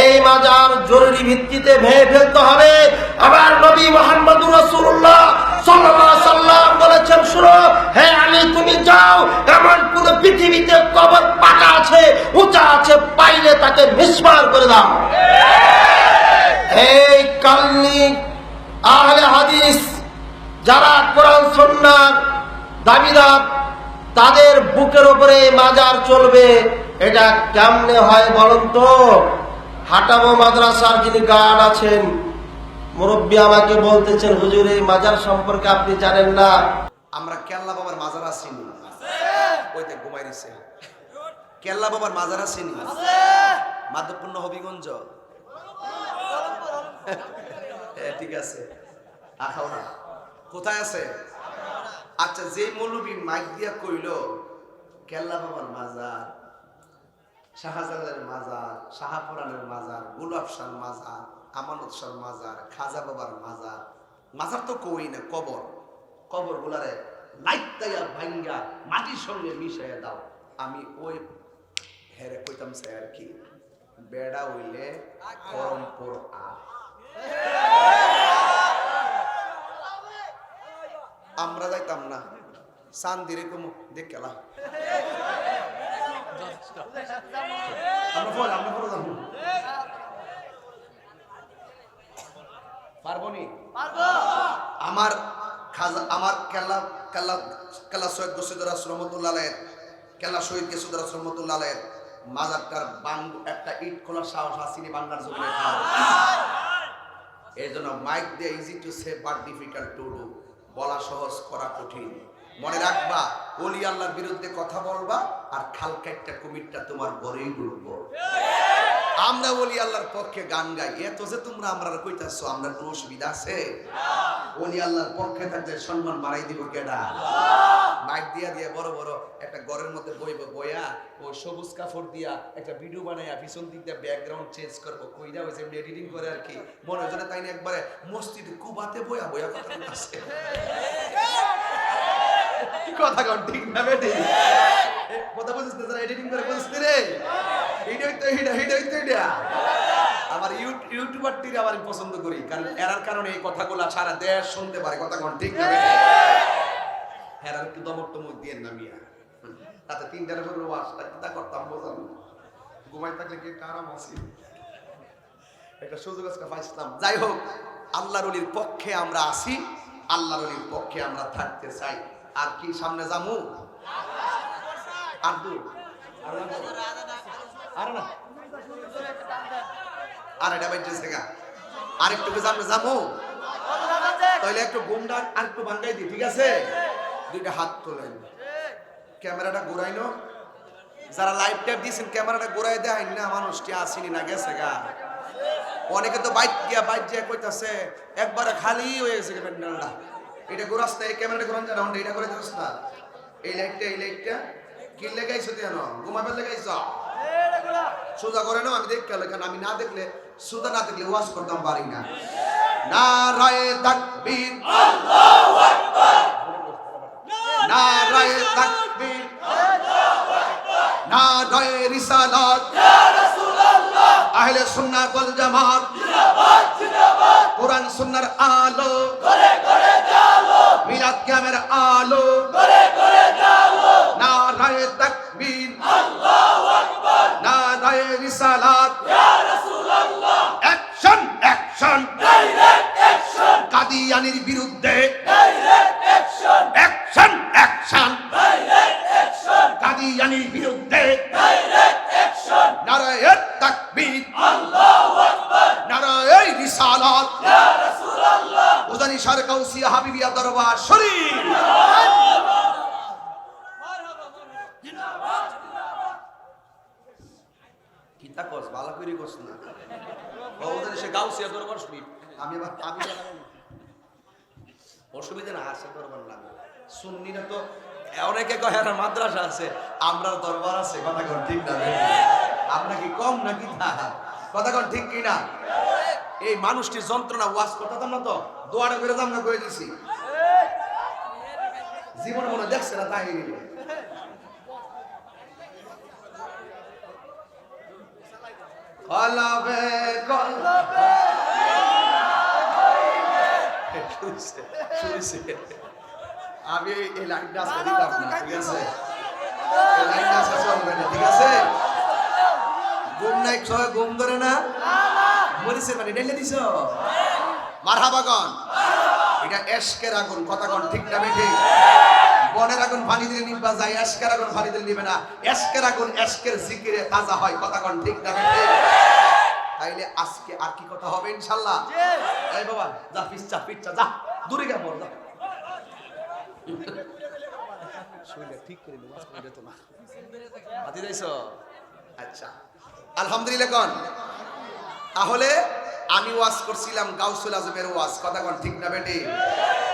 এই মাজার জরুরি ভিত্তিতে ভেঙে ফেলতে হবে। আবার নবী মোহাম্মদ রসুল্লাহ সাল্লাহ সাল্লাম বলেছেন, শুনো, হে আমি তুমি যাও পৃথিবীতে পাকা আছে আছে, পাইলে তাকে করে হাদিস যারা কোরআন দাবিদার তাদের বুকের উপরে মাজার চলবে, এটা কেমনে হয় বলুন তো? হাটাবো মাদ্রাসার যিনি গার্ড আছেন, মুরব্বী আমাকে বলতেছেন, হুজুর, এই মাজার সম্পর্কে আপনি জানেন না। আমরা কেল্লা বাবার মাজার আসিনি ওইতে ঘুমাই দিছে কেল্লা বাবার মাজার আসিনি মাধবপূর্ণ হবিগঞ্জ। ঠিক আছে। আখাও না। কোথায় আছে? আচ্ছা যে মৌলবী মাইক দিয়া কইল, কেল্লা বাবার মাজার শাহজালালের মাজার, শাহাপুরানের মাজার, গুলাব শাহ মাজার, আমানত শাহ মাজার, খাজা বাবার মাজার। মাজার তো কই না, কবর। কবর গুলারে লাইতাইয়া ভাঙ্গা মাটির সঙ্গে মিশাইয়া দাও। আমি ওই হেরে কইতাম সে আর কি? বেড়া হইলে পরমপুর আ আমরা যাইতাম না। চান্দিরে কম দেখলা আমরা পরে আমরা পরে যাব পারব। নি আমার খাজা আমার কেল্লা কেল্লা কেল্লা সৈয়দ গসিদুর রহমতুল্লাহ আলাইয়ের কেল্লা শহীদ গসিদুর রহমতুল্লাহ আলাইয়ের মাজারটার বাং একটা ইট খোলার সাহস আসিনি বাংলার জন্য এই জন্য মাইক দিয়ে easy to say but difficult to do বলা সহজ করা কঠিন। মনে রাখবা অলি আল্লাহর বিরুদ্ধে কথা বলবা আর খালকা একটা কুমিরটা তোমার ঘরেই ঢুকবো আমরা বলি আল্লাহর পক্ষে গান গাই। এত যে তোমরা আমরা কইতাছো, আমরা কোনো অসুবিধা আছে? বলি আল্লাহর পক্ষে থাকতে সম্মান বাড়াই দিব কেডা? মাইক দিয়া দিয়া বড় বড় একটা ঘরের মধ্যে বইব বইয়া ও সবুজ কাপড় দিয়া একটা ভিডিও বানাইয়া পিছন দিক দিয়ে ব্যাকগ্রাউন্ড চেঞ্জ করব। কইরা হয়েছে এডিটিং করে আর কি। মনে যেন তাই একবারে মসজিদে কুবাতে বইয়া বইয়া কথা আছে কথা ঠিক না এডিটিং করে রে? আমি পছন্দ করি, কারণ কারণে এই কথাগুলো সারা দেশ শুনতে পারে, কথা ঠিক হেরার তাতে তিনটার করতাম বোঝাম ঘুমাই থাকলে কি আরাম আছি? একটা সুযোগ আজকে পাইছিলাম। যাই হোক, আল্লাহর পক্ষে আমরা আসি আল্লাহর পক্ষে আমরা থাকতে চাই। আর কি সামনে যামু? আর দু এটা বাইতে সেগা আর একটু সামনে তাহলে একটু আর একটু ভাঙ্গাই দিই ঠিক আছে? দুইটা হাত তোলেন ক্যামেরাটা ঘুরাইনো যারা লাইভ ট্যাপ দিয়েছেন ক্যামেরাটা ঘুরাই দেয় না মানুষটি আসেনি না গেছে গা। অনেকে তো বাইক গিয়া বাইক গিয়া কইতাছে, একবারে খালি হয়ে গেছে প্যান্ডেলটা এটা ঘুরাস না এই ক্যামেরাটা এটা করে না এই লাইটটা এই লাইটটা। কি লেগাইছো জানো ঘুমাবে লেগাইছ? সোজা করে নাও, আমি দেখতে আমি না দেখলে, সোজা না দেখলে ওয়াজ করতাম, পারি না। নারায়ে তাকবীর। নারায়ে তাকবীর। নারায়ে রিসালাত। আহলে সুন্নাত ওয়াল জামাত। কোরআন, সুন্নাহর আলো। মিলাদ কিয়ামের আলো। নারায়ে তাকবীর। নারায়ে রিসালাত। Action action. কাদিয়ানির বিরুদ্ধে। Action action. কাদিয়ানির বিরুদ্ধে। নারায়ে তাকবীর। নারায়ে রিসালাত। উজানি সার কাউসিয়া হাবিবিয়া দরবার শরীফ কি তা কস ভালো করে কস না। ও উজানি সে গাউসিয়া দরবার শরীফ আমি আবার আমি অসুবিধা না আসে দরবার লাগে। সুন্নিরা তো অনেকে কয় একটা মাদ্রাসা আছে আমরা দরবার আছে। কথা কোন ঠিক না আমরা কি কম নাকি তা কথা কোন ঠিক কি না এই মানুষটির যন্ত্রণা ওয়াজ করতাম না তো দোয়ারে করে দাম না করে দিছি। জীবনে মনে দেখছে না তাই। কলবে কলবে। আমি এই লাইনটা আজকে দিলাম না ঠিক আছে? এই লাইনটা আজকে চলবে না ঠিক আছে? ঘুম নাই ছয় ঘুম ধরে না? মরিছে মানে ডেলে দিছ? মারহাবাগন এটা এশকের আগুন কথা কন ঠিক না ঠিক বনের আগুন পানি দিলে নিবা যায় এশকের আগুন পানি দিলে নিবে না। এশকের আগুন এশকের জিকিরে তাজা হয় কথা কন ঠিক না ঠিক তাইলে আজকে আর কি কথা হবে ইনশাল্লাহ? এই বাবা যা পিচ্ছা পিচ্ছা যা দূরে গা যা। ঠিক করে তো না। হাতি যাইছো আচ্ছা। আলহামদুলিল্লাহ কন? তাহলে আমি ওয়াজ করছিলাম গাউসুল আজমের ওয়াজ। কথা কন ঠিক না বেটি?